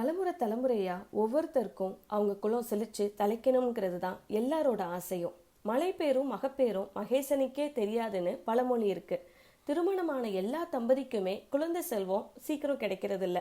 தலைமுறை தலைமுறையாக ஒவ்வொருத்தருக்கும் அவங்க குலம் செழிச்சு தலைக்கணுங்கிறது தான் எல்லாரோட ஆசையும். மலை பேரும் மகப்பேரும் மகேசனுக்கே தெரியாதுன்னு பழமொழி இருக்கு. திருமணமான எல்லா தம்பதிக்குமே குழந்தை செல்வம் சீக்கிரம் கிடைக்கிறதில்ல.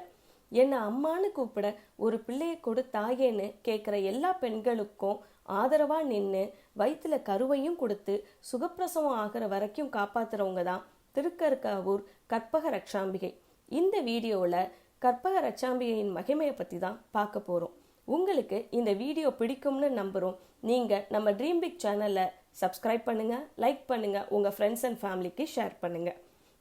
என்னை அம்மான்னு கூப்பிட ஒரு பிள்ளையை கொடு தாயேன்னு கேட்குற எல்லா பெண்களுக்கும் ஆதரவாக நின்று வயிற்றுல கருவையும் கொடுத்து சுகப்பிரசவம் ஆகிற வரைக்கும் காப்பாத்துறவங்க தான் திருக்கருக்காவூர் கற்பக ரக்ஷாம்பிகை. இந்த வீடியோவில் கற்பக ரச்சாம்பிகையின் மகிமையை பற்றி தான் பார்க்க போகிறோம் உங்களுக்கு இந்த வீடியோ பிடிக்கும்னு நம்புகிறோம் நீங்கள் நம்ம ட்ரீம் பிக் சேனலை சப்ஸ்கிரைப் பண்ணுங்கள் லைக் பண்ணுங்கள் உங்கள் ஃப்ரெண்ட்ஸ் அண்ட் ஃபேமிலிக்கு ஷேர் பண்ணுங்கள்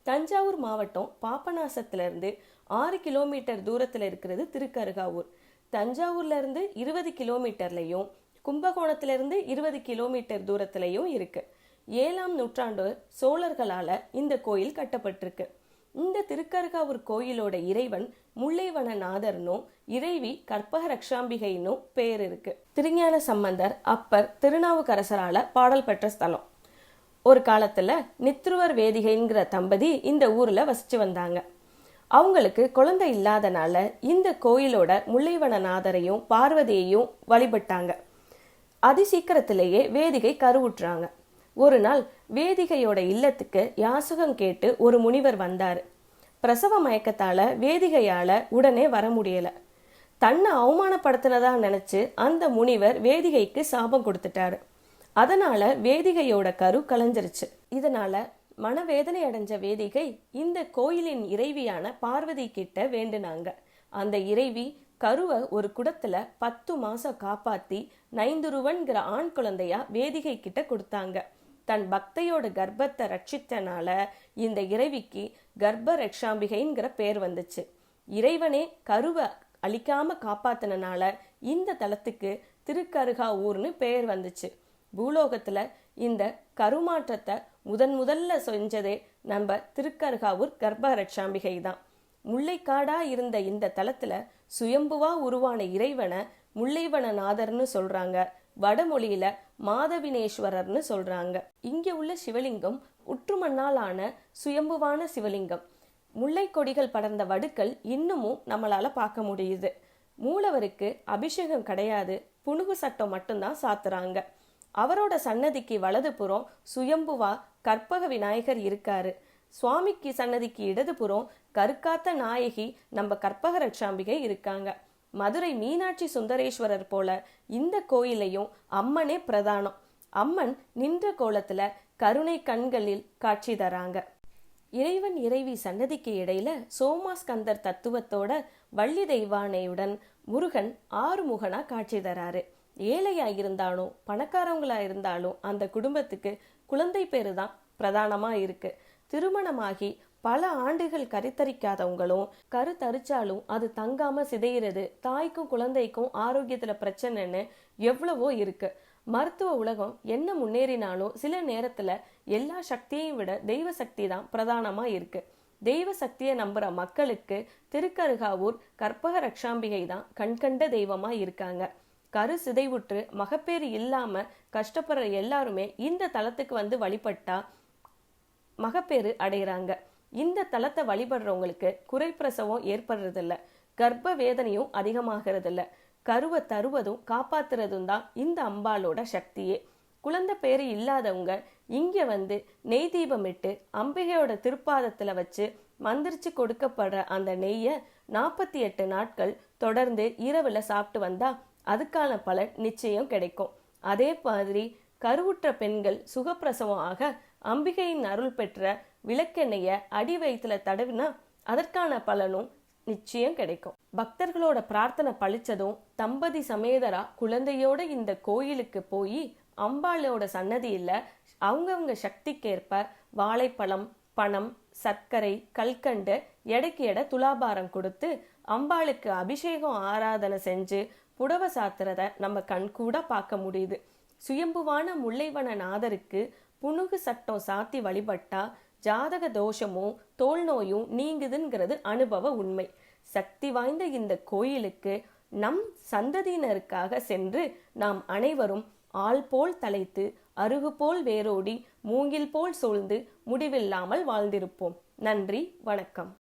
தஞ்சாவூர் மாவட்டம் பாபநாசத்துலேருந்து ஆறு கிலோமீட்டர் தூரத்தில் இருக்கிறது திருக்கருகாவூர். தஞ்சாவூர்லேருந்து இருபது கிலோமீட்டர்லையும் கும்பகோணத்திலிருந்து இருபது கிலோமீட்டர் தூரத்திலையும் இருக்குது ஏழாம் நூற்றாண்டு சோழர்களால் இந்த கோயில் கட்டப்பட்டிருக்கு. இந்த திருக்கருகாவூர் கோயிலோட இறைவன் முல்லைவனநாதர்னும் இறைவி கற்பக ரக்ஷாம்பிகைன்னும் பேர் இருக்கு. திருஞான சம்பந்தர் அப்பர் திருநாவுக்கரசரால பாடல் பெற்ற ஸ்தலம். ஒரு காலத்துல நித்ருவர் வேதிகைங்கிற தம்பதி இந்த ஊர்ல வசிச்சு வந்தாங்க. அவங்களுக்கு குழந்தை இல்லாதனால இந்த கோயிலோட முல்லைவனநாதரையும் பார்வதியையும் வழிபட்டாங்க. அதிசீக்கிரத்திலேயே வேதிகை கருவுற்றாங்க. ஒரு நாள் வேதிகையோட இல்லத்துக்கு யாசகம் கேட்டு ஒரு முனிவர் வந்தார். பிரசவ மயக்கத்தால வேதிகையால உடனே வர முடியல. தன்னை அவமானப்படுத்தினதா நினைச்சு அந்த முனிவர் வேதிகைக்கு சாபம் கொடுத்துட்டாரு. அதனால வேதிகையோட கரு கலைஞ்சிருச்சு. இதனால மனவேதனை அடைஞ்ச வேதிகை இந்த கோயிலின் இறைவியான பார்வதி கிட்ட வேண்டுனாங்க. அந்த இறைவி கருவை ஒரு குடத்துல பத்து மாசம் காப்பாத்தி நைந்துருவன்கிற ஆண் குழந்தையா வேதிகை கிட்ட கொடுத்தாங்க. தன் பக்தையோட கர்ப்பத்தை ரட்சித்தனால இந்த இறைவிக்கு கர்ப்ப ரக்ஷாம்பிகைங்கிற பேர் வந்துச்சு. இறைவனே கருவை அழிக்காம காப்பாத்தினால இந்த தலத்துக்கு திருக்கருகா ஊர்னு பெயர் வந்துச்சு. பூலோகத்துல இந்த கருமாற்றத்தை முதன் முதல்ல செஞ்சதே நம்ம திருக்கருகாவூர் கர்ப்ப ரட்சாம்பிகை தான் முல்லைக்காடா இருந்த இந்த தலத்துல சுயம்புவா உருவான இறைவனை முல்லைவனநாதர்னு சொல்றாங்க. வடமொழியில மாதவினேஸ்வரர்னு சொல்றாங்க. இங்க உள்ள சிவலிங்கம் உற்றுமண்ணால் ஆன சுயம்புவான சிவலிங்கம். முல்லை கொடிகள் படர்ந்த வடுக்கள் இன்னமும் நம்மளால பார்க்க முடியுது. மூலவருக்கு அபிஷேகம் கிடையாது புனுகு சட்டம் மட்டும்தான் சாத்துறாங்க. அவரோட சன்னதிக்கு வலதுபுறம் சுயம்புவா கற்பக விநாயகர் இருக்காரு. சுவாமிக்கு சன்னதிக்கு இடதுபுறம் கருக்காத்த நாயகி நம்ம கற்பக ரட்சாம்பிகை இருக்காங்க. மதுரை மீனாட்சி சுந்தரேஸ்வரர் போல இந்த கோயிலையும் அம்மனே பிரதானம். அம்மன் நின்ற கோலத்துல கருணை கண்களில் காட்சி தராங்க. இறைவன் இறைவி சன்னதிக்கு இடையில சோமாஸ்கந்தர் தத்துவத்தோட வள்ளி தெய்வானையுடன் முருகன் ஆறுமுகனா காட்சி தராரு. ஏழையா இருந்தாலும் பணக்காரவங்களா இருந்தாலும் அந்த குடும்பத்துக்கு குழந்தை பேரு தான் பிரதானமா இருக்கு. திருமணமாகி பல ஆண்டுகள் கருத்தரிக்காதவங்களும் கரு தரிச்சாலும் அது தங்காம சிதையிறது தாய்க்கும் குழந்தைக்கும் ஆரோக்கியத்துல பிரச்சனைன்னு எவ்வளவோ இருக்கு. மருத்துவ உலகம் என்ன முன்னேறினாலும் சில நேரத்துல எல்லா சக்தியையும் விட தெய்வ சக்தி தான் பிரதானமா இருக்கு. தெய்வ சக்தியை நம்புற மக்களுக்கு திருக்கருகாவூர் கற்பக ரக்ஷாம்பிகை தான் கண்கண்ட தெய்வமா இருக்காங்க. கரு சிதைவுற்று மகப்பேறு இல்லாம கஷ்டப்படுற எல்லாருமே இந்த தலத்துக்கு வந்து வழிபட்டா மகப்பேறு அடைகிறாங்க இந்த தளத்தை வழிபடுறவங்களுக்கு குறைப்பிரசவம் ஏற்படுறதில்ல. கர்ப்ப வேதனையும் அதிகமாகிறதில்ல. கருவை தருவதும் காப்பாத்துறதும் தான் இந்த அம்பாலோட சக்தியே. குழந்தை பேரு இல்லாதவங்க இங்க வந்து நெய் தீபமிட்டு அம்பிகையோட திருப்பாதத்துல வச்சு மந்திரிச்சு கொடுக்கப்படுற அந்த நெய்யை நாற்பத்தி எட்டு நாட்கள் தொடர்ந்து இரவுல சாப்பிட்டு வந்தா அதுக்கான பலன் நிச்சயம் கிடைக்கும். அதே மாதிரி கருவுற்ற பெண்கள் சுகப்பிரசவம் ஆக அம்பிகையின் அருள் பெற்ற விளக்கெண்ணெயை அடி வயிற்றுல தடவினா அதற்கான பலனும் நிச்சயம் கிடைக்கும். பக்தர்களோட பிரார்த்தனை பழிச்சதும் தம்பதி சமேதரா குழந்தையோட இந்த கோயிலுக்கு போய் அம்பாளோட சன்னதியில அவங்கவுங்க சக்திக்கேற்ப வாழைப்பழம் பணம் சர்க்கரை கல்கண்டு எடைக்கு எடை துலாபாரம் கொடுத்து அம்பாளுக்கு அபிஷேகம் ஆராதனை செஞ்சு புடவ சாத்துறத நம்ம கண் கூட பார்க்க முடியுது. சுயம்புவான முல்லைவன நாதருக்கு புனுகு சட்டம் சாத்தி வழிபட்டா ஜாதக தோஷமும் தோல் நோயும் நீங்குதுங்கிறது அனுபவ உண்மை. சக்தி வாய்ந்த இந்த கோயிலுக்கு நம் சந்ததியினருக்காக சென்று நாம் அனைவரும் ஆள் போல் தலைத்து அருகு போல் வேரோடி மூங்கில் போல் சூழ்ந்து முடிவில்லாமல் வாழ்ந்திருப்போம். நன்றி வணக்கம்.